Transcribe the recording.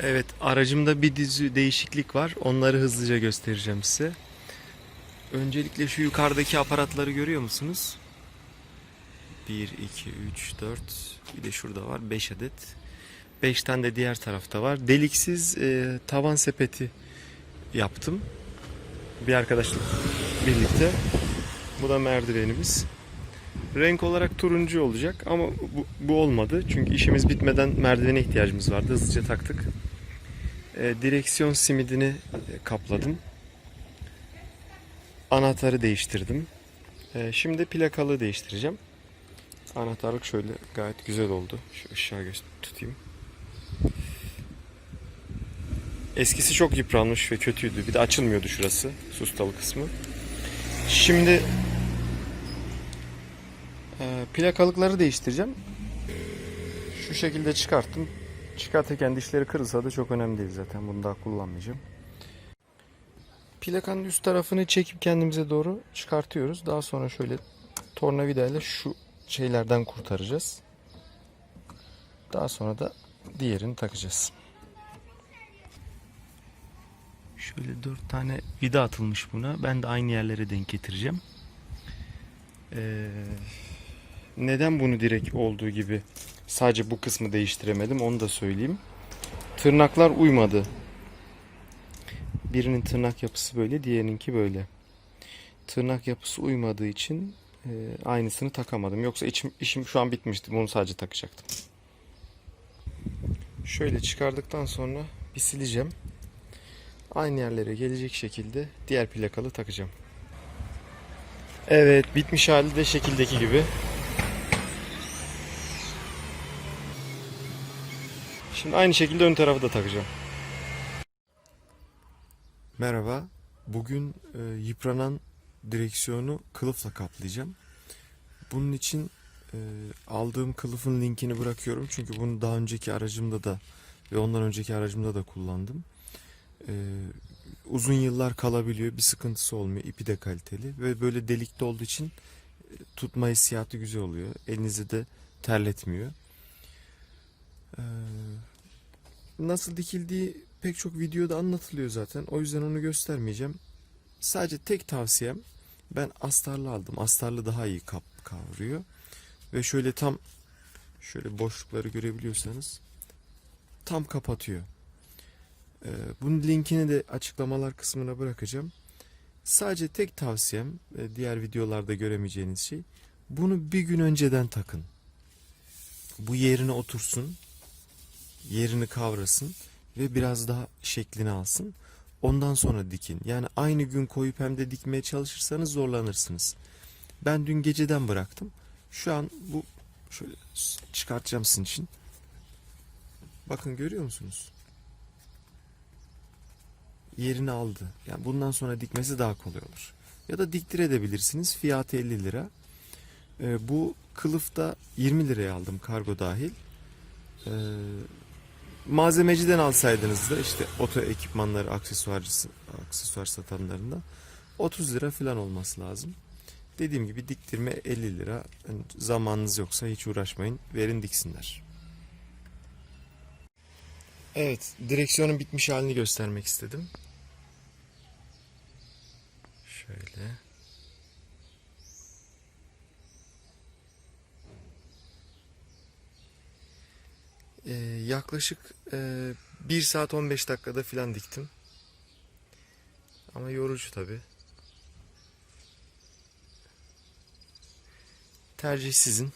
Evet, aracımda bir dizi değişiklik var. Onları hızlıca göstereceğim size. Öncelikle şu yukarıdaki aparatları görüyor musunuz? 1, 2, 3, 4, bir de şurada var 5 adet. 5 tane de diğer tarafta var. Deliksiz e, tavan sepeti yaptım. Bir arkadaşla birlikte. Bu da merdivenimiz. Renk olarak turuncu olacak ama bu, bu olmadı. Çünkü işimiz bitmeden merdivene ihtiyacımız vardı. Hızlıca taktık. E, direksiyon simidini e, kapladım. Anahtarı değiştirdim. E, şimdi plakalı değiştireceğim. Anahtarlık şöyle gayet güzel oldu. Şu ışığa tutayım. Eskisi çok yıpranmış ve kötüydü. Bir de açılmıyordu şurası. Sustalı kısmı. Şimdi e, plakalıkları değiştireceğim. Şu şekilde çıkarttım. Çıkartırken dişleri kırılsa da çok önemli değil zaten. Bunu daha kullanmayacağım. Plakanın üst tarafını çekip kendimize doğru çıkartıyoruz. Daha sonra şöyle tornavidayla şu şeylerden kurtaracağız. Daha sonra da diğerini takacağız. Şöyle dört tane vida atılmış buna. Ben de aynı yerlere denk getireceğim. Ee, neden bunu direkt olduğu gibi sadece bu kısmı değiştiremedim onu da söyleyeyim. Tırnaklar uymadı. Birinin tırnak yapısı böyle, diğerininki böyle. Tırnak yapısı uymadığı için e, aynısını takamadım. Yoksa içim, işim şu an bitmişti. Bunu sadece takacaktım. Şöyle çıkardıktan sonra bir sileceğim. Aynı yerlere gelecek şekilde diğer plakalı takacağım. Evet, bitmiş hali de şekildeki gibi. Şimdi aynı şekilde ön tarafı da takacağım. Merhaba. Bugün e, yıpranan direksiyonu kılıfla kaplayacağım. Bunun için e, aldığım kılıfın linkini bırakıyorum. Çünkü bunu daha önceki aracımda da ve ondan önceki aracımda da kullandım. E, uzun yıllar kalabiliyor. Bir sıkıntısı olmuyor. İpi de kaliteli ve böyle delikli olduğu için e, tutma hissiyatı güzel oluyor. Elinizi de terletmiyor. E, nasıl dikildiği pek çok videoda anlatılıyor zaten. O yüzden onu göstermeyeceğim. Sadece tek tavsiyem ben astarlı aldım. Astarlı daha iyi kap kavruyor. Ve şöyle tam şöyle boşlukları görebiliyorsanız tam kapatıyor. Ee, bunun linkini de açıklamalar kısmına bırakacağım. Sadece tek tavsiyem e, diğer videolarda göremeyeceğiniz şey bunu bir gün önceden takın. Bu yerine otursun. Yerini kavrasın ve biraz daha şeklini alsın. Ondan sonra dikin. Yani aynı gün koyup hem de dikmeye çalışırsanız zorlanırsınız. Ben dün geceden bıraktım. Şu an bu şöyle çıkartacağım sizin için. Bakın görüyor musunuz? Yerini aldı. Yani bundan sonra dikmesi daha kolay olur. Ya da diktirebilirsiniz. Fiyatı 50 lira. Ee, bu kılıfta 20 liraya aldım kargo dahil. Ee, malzemeciden alsaydınız da işte oto ekipmanları aksesuarcısı aksesuar satanlarında 30 lira falan olması lazım. Dediğim gibi diktirme 50 lira. Yani zamanınız yoksa hiç uğraşmayın. Verin diksinler. Evet, direksiyonun bitmiş halini göstermek istedim. Şöyle. Ee, yaklaşık e, 1 saat 15 dakikada filan diktim. Ama yorucu tabi. Tercih sizin.